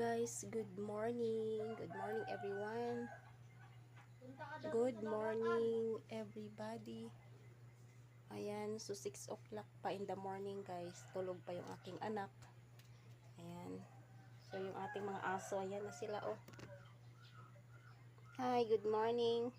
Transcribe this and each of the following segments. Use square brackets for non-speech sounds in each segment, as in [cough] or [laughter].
guys, good morning. Good morning everyone. Good morning everybody. Ayan, so 6 o'clock pa in the morning guys. Tulog pa yung aking anak. Ayan. So yung ating mga aso, ayan na sila oh. Hi, good morning.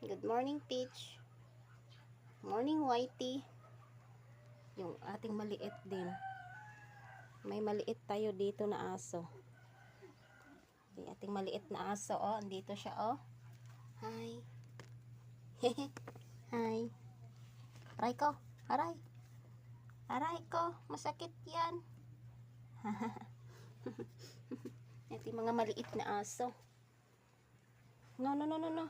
Good morning Peach. Morning Whitey. Yung ating maliit din. May maliit tayo dito na aso. Yung ating maliit na aso, oh. Andito siya, oh. Hi. [laughs] Hi. Aray ko. Aray. Aray ko. Masakit yan. [laughs] Yung mga maliit na aso. No, no, no, no, no.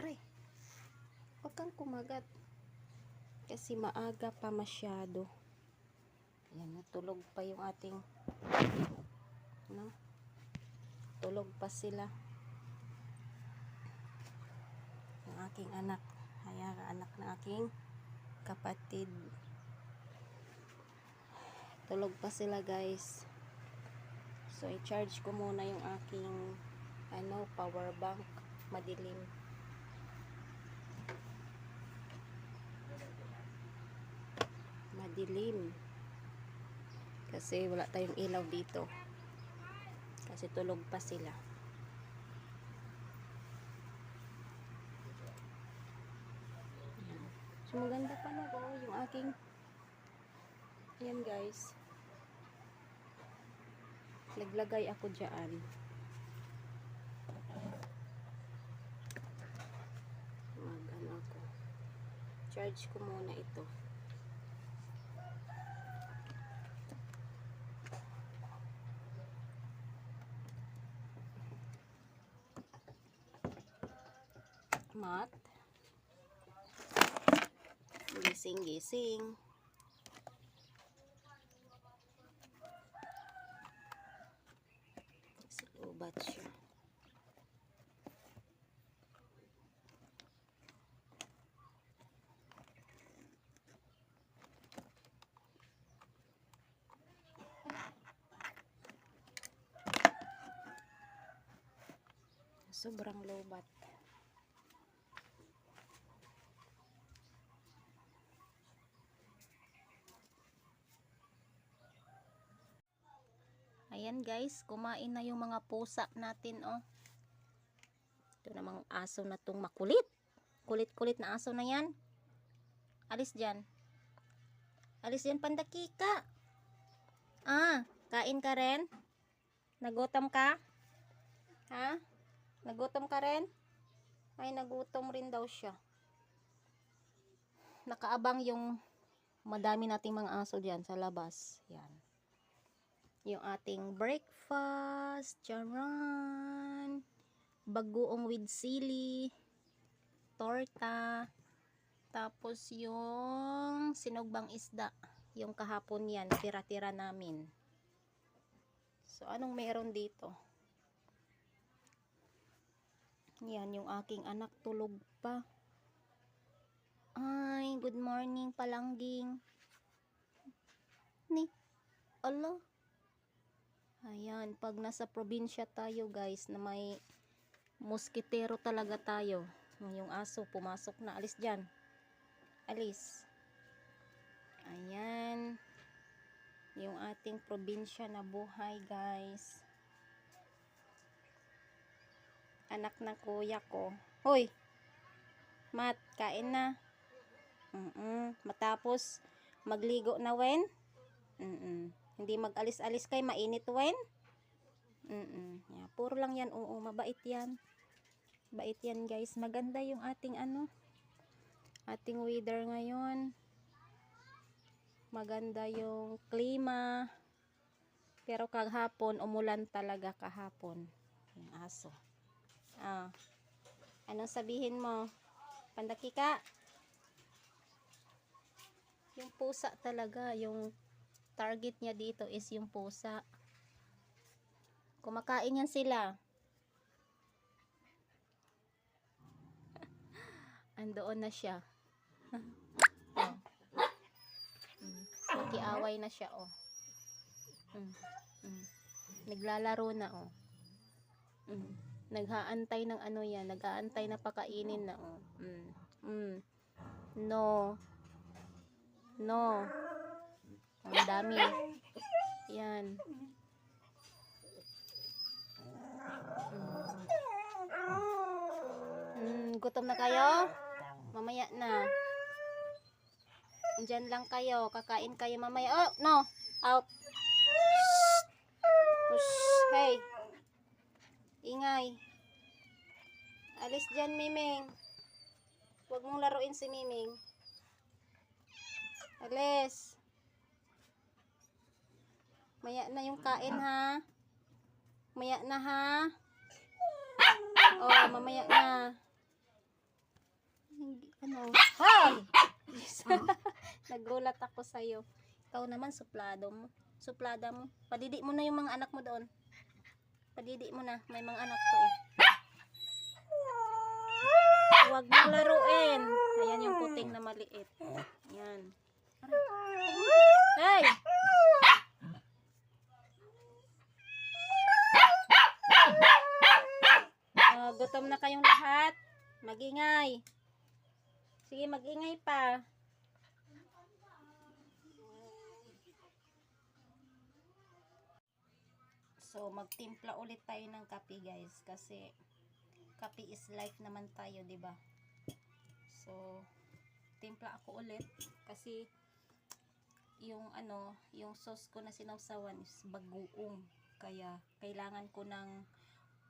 Aray. Huwag kang kumagat. Kasi maaga pa masyado. Yan, natulog pa yung ating no? Tulog pa sila. Yung aking anak. Kaya anak ng aking kapatid. Tulog pa sila guys. So, i-charge ko muna yung aking ano, power bank. Madilim. Madilim kasi wala tayong ilaw dito. Kasi tulog pa sila. Ayan. so maganda pa na oh, yung aking yan guys. Naglagay ako dyan. Mag ano ako. Charge ko muna ito selamat gising-gising. Obat siya sobrang lowbat. Guys, kumain na yung mga pusa natin oh. Ito namang aso na tong makulit. Kulit-kulit na aso na yan. Alis dyan. Alis dyan pandakika. Ah, kain ka rin? Nagutom ka? Ha? Nagutom ka rin? Ay, nagutom rin daw siya. Nakaabang yung madami nating mga aso dyan sa labas. Yan yung ating breakfast, charan, bagoong with sili, torta, tapos yung sinugbang isda, yung kahapon yan, tira-tira namin. So, anong meron dito? Yan, yung aking anak tulog pa. Ay, good morning, palangging. Ni, Allah. Ayan, pag nasa probinsya tayo guys, na may moskitero talaga tayo. Yung aso, pumasok na. Alis dyan. Alis. Ayan. Yung ating probinsya na buhay guys. Anak ng kuya ko. Hoy! Mat, kain na. Mm -mm. Matapos, magligo na wen? Mm -mm. Hindi mag-alis-alis kay mainit wen. Mm -mm. Yeah, puro lang yan. Oo, mabait yan. Bait yan guys. Maganda yung ating ano. Ating weather ngayon. Maganda yung klima. Pero kahapon, umulan talaga kahapon. Yung aso. Ah. Anong sabihin mo? Pandakika? Yung pusa talaga, yung target niya dito is yung pusa. Kumakain yan sila. [laughs] Andoon na siya. [laughs] oh. Mm, Nakiaway na siya, oh. Mm. Mm. Naglalaro na, oh. Mm. Naghaantay ng ano yan. Nag-aantay na pakainin na, oh. Mm. Mm. No. No. Ang dami. Yan. Mm. Gutom na kayo? Mamaya na. Diyan lang kayo. Kakain kayo mamaya. Oh, no. Out. Shh. Shh. Hey. Ingay. Alis dyan, Miming. Huwag mong laruin si Miming. Alis. Maya na yung kain, ha? Maya na, ha? Oh, mamaya na. Ano? Hoy! [laughs] Nagulat ako sa'yo. Ikaw naman, suplado mo. Suplada mo. Padidi mo na yung mga anak mo doon. Padidi mo na. May mga anak to eh. Huwag mo laruin. Ayan yung puting na maliit. Ayan. Hey! Gutom na kayong lahat. Magingay. Sige, magingay pa. So, magtimpla ulit tayo ng kape, guys. Kasi, kape is life naman tayo, ba? So, timpla ako ulit. Kasi, yung ano, yung sauce ko na sinawsawan is bagoong. Kaya, kailangan ko ng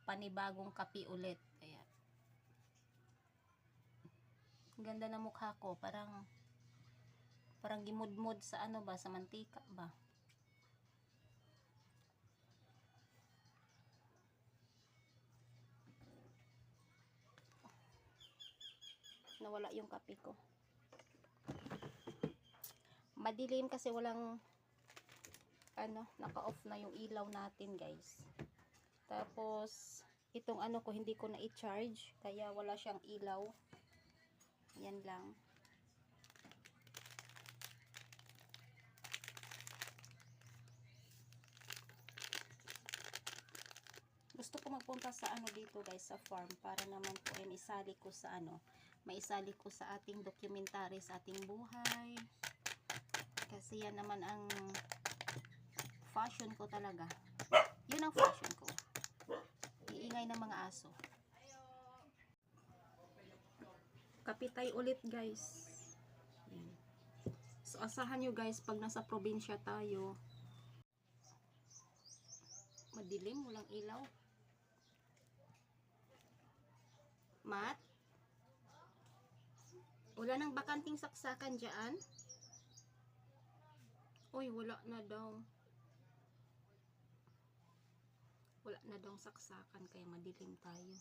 panibagong kape ulit. Kaya, ganda na mukha ko. Parang, parang gimudmod sa ano ba, sa mantika ba? nawala yung kape ko. Madilim kasi walang ano, naka-off na yung ilaw natin, guys. Tapos itong ano ko hindi ko na i-charge kaya wala siyang ilaw. Yan lang. Gusto ko magpunta sa ano dito guys sa farm para naman po ay isali ko sa ano maisali ko sa ating dokumentary sa ating buhay kasi yan naman ang fashion ko talaga yun ang fashion ko iingay ng mga aso. Kapitay ulit guys. So asahan nyo guys pag nasa probinsya tayo madilim walang ilaw. Mat? Wala nang bakanting saksakan dyan. Uy, wala na daw. Wala na daw saksakan kaya madilim tayo.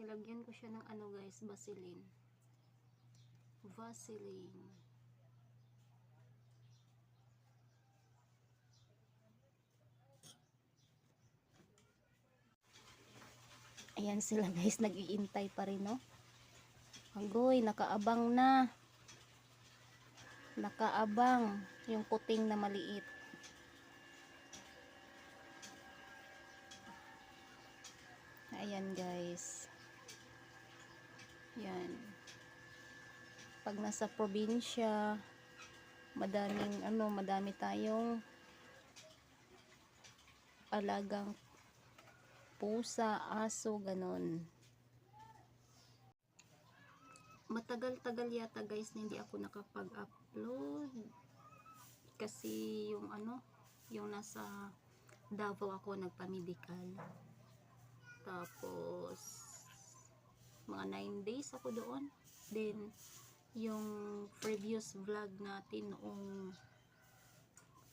Nilagyan ko siya ng ano guys, Vaseline. Vaseline. Ayan sila guys, nag-iintay pa rin no. Agoy, nakaabang na. Nakaabang yung puting na maliit. Ayan guys. Yan. Pag nasa probinsya, madaming ano, madami tayong alagang pusa, aso, ganon matagal-tagal yata guys na hindi ako nakapag-upload kasi yung ano yung nasa Davao ako nagpa-medical tapos mga 9 days ako doon. Then yung previous vlog natin noong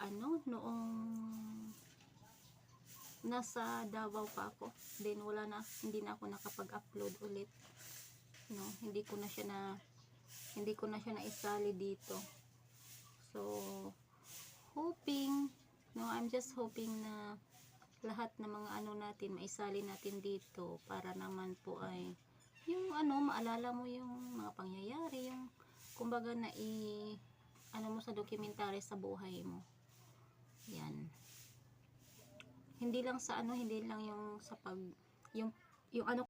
ano noong nasa Davao pa ako. Then wala na hindi na ako nakapag-upload ulit. No hindi ko na siya na hindi ko na siya naisali dito. So hoping no I'm just hoping na lahat ng mga ano natin, maisali natin dito para naman po ay yung ano, maalala mo yung mga pangyayari, yung kumbaga na i ano mo sa dokumentary sa buhay mo. Yan. Hindi lang sa ano, hindi lang yung sa pag yung yung ano